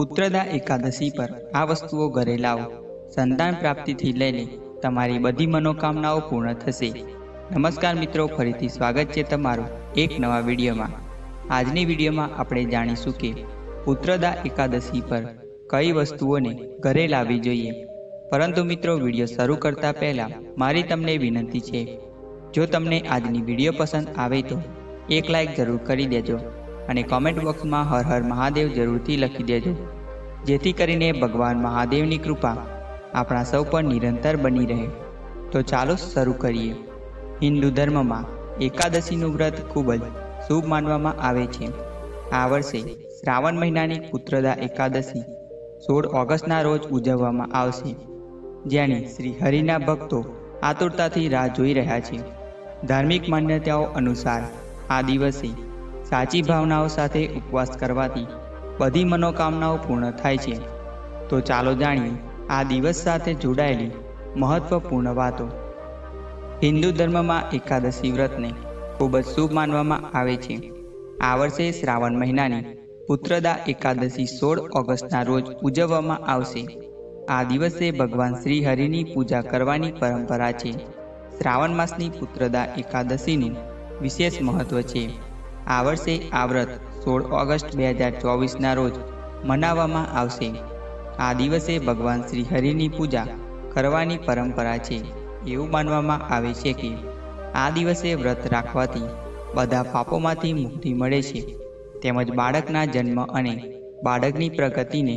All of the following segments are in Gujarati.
પુત્રદા એકાદશી પર આ વસ્તુઓ ઘરે લાવો. સંતાન પ્રાપ્તિથી લઈને તમારી બધી મનોકામનાઓ પૂર્ણ થશે. નમસ્કાર મિત્રો, ફરીથી સ્વાગત છે તમારું એક નવા વિડીયોમાં. આજની વિડીયોમાં આપણે જાણીશું કે પુત્રદા એકાદશી પર કઈ વસ્તુઓને ઘરે લાવવી જોઈએ. પરંતુ મિત્રો, વીડિયો શરૂ કરતા પહેલાં મારી તમને વિનંતી છે, જો તમને આજની વીડિયો પસંદ આવે તો એક લાઇક જરૂર કરી દેજો. અને કોમેન્ટ બોક્સમાં હર હર મહાદેવ જરૂરથી લખી દેજો. જેથી કરીને ભગવાન મહાદેવની કૃપા આપણા સૌ પર નિરંતર બની રહે. તો ચાલો શરૂ કરીએ. હિન્દુ ધર્મમાં એકાદશીનું વ્રત ખૂબ જ શુભ માનવામાં આવે છે. આ વર્ષે શ્રાવણ મહિનાની પુત્રદા એકાદશી સોળ ઓગસ્ટના રોજ ઉજવવામાં આવશે. જેની શ્રી હરિના ભક્તો આતુરતાથી રાહ જોઈ રહ્યા છે. ધાર્મિક માન્યતાઓ અનુસાર આ દિવસે સાચી ભાવનાઓ સાથે ઉપવાસ કરવાથી બધી મનોકામનાઓ પૂર્ણ થાય છે. તો ચાલો જાણીએ આ દિવસ સાથે જોડાયેલી મહત્વપૂર્ણ વાતો. હિન્દુ ધર્મમાં એકાદશી વ્રતને ખૂબ જ શુભ માનવામાં આવે છે. આ વર્ષે શ્રાવણ મહિનાની પુત્રદા એકાદશી સોળ ઓગસ્ટના રોજ ઉજવવામાં આવશે. આ દિવસે ભગવાન શ્રી હરિની પૂજા કરવાની પરંપરા છે. શ્રાવણ માસની પુત્રદા એકાદશીનું વિશેષ મહત્વ છે. આ વર્ષે આ વ્રત સોળ ઓગસ્ટ બે હજાર ચોવીસના રોજ મનાવવામાં આવશે. આ દિવસે ભગવાન શ્રી હરિની પૂજા કરવાની પરંપરા છે, એવું માનવામાં આવે છે કે આ દિવસે વ્રત રાખવાથી બધા પાપોમાંથી મુક્તિ મળે છે. તેમજ બાળકના જન્મ અને બાળકની પ્રગતિને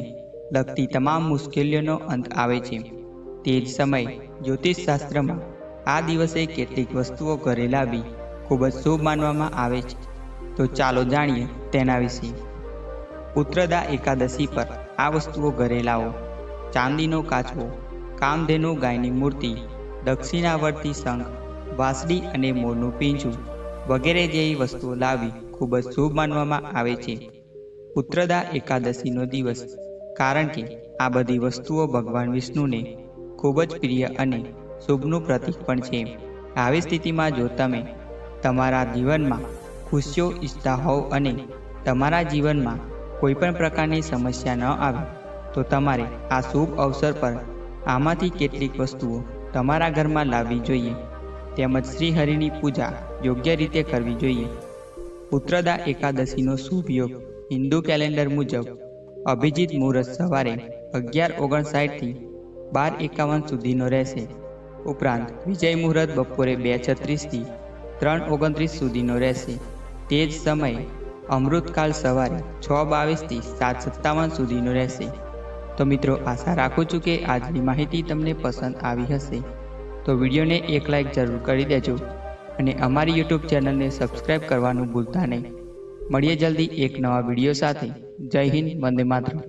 લગતી તમામ મુશ્કેલીઓનો અંત આવે છે. તે જ સમયે જ્યોતિષશાસ્ત્રમાં આ દિવસે કેટલીક વસ્તુઓ ઘરે લાવવી ખૂબ જ શુભ માનવામાં આવે છે. તો ચાલો જાણીએ તેના વિશે. પુત્રદા એકાદશી પર આ વસ્તુઓ ઘરે લાવો. ચાંદીનો કાચવો કામધેનુ ગાયની મૂર્તિ, દક્ષિણાવર્તી શંખ, વાંસળી અને મોરનું પીંછું વગેરે જેવી વસ્તુઓ લાવવી ખૂબ જ શુભ માનવામાં આવે છે. પુત્રદા એકાદશીનો દિવસ કારણ કે આ બધી વસ્તુઓ ભગવાન વિષ્ણુને ખૂબ જ પ્રિય અને શુભનું પ્રતીક પણ છે. આવી સ્થિતિમાં જો તમે તમારા જીવનમાં ખુશીઓ ઈચ્છતા હોવ અને તમારા જીવનમાં કોઈ પણ પ્રકારની સમસ્યા ન આવે, તો તમારે આ શુભ અવસર પર આમાંથી કેટલીક વસ્તુઓ તમારા ઘરમાં લાવવી જોઈએ. તેમજ શ્રીહરિની પૂજા યોગ્ય રીતે કરવી જોઈએ. પુત્રદા એકાદશીનો શુભ યોગ હિન્દુ કેલેન્ડર મુજબ અભિજીત મુહૂર્ત સવારે અગિયાર ઓગણસાઠથી બાર એકાવન સુધીનો રહેશે. ઉપરાંત વિજય મુહૂર્ત બપોરે બે છત્રીસથી ત્રણ ઓગણત્રીસ સુધીનો રહેશે. તે જ સમયે અમૃતકાલ સવારે છ બાવીસથી સાત સત્તાવન સુધીનો રહેશે. તો મિત્રો, આશા રાખું છું કે આજની માહિતી તમને પસંદ આવી હશે. તો વિડીયોને એક લાઇક જરૂર કરી દેજો અને અમારી યુટ્યુબ ચેનલને સબસ્ક્રાઈબ કરવાનું ભૂલતા નહીં. મળીએ જલ્દી એક નવા વીડિયો સાથે. જય હિન્દ, વંદે માતરમ.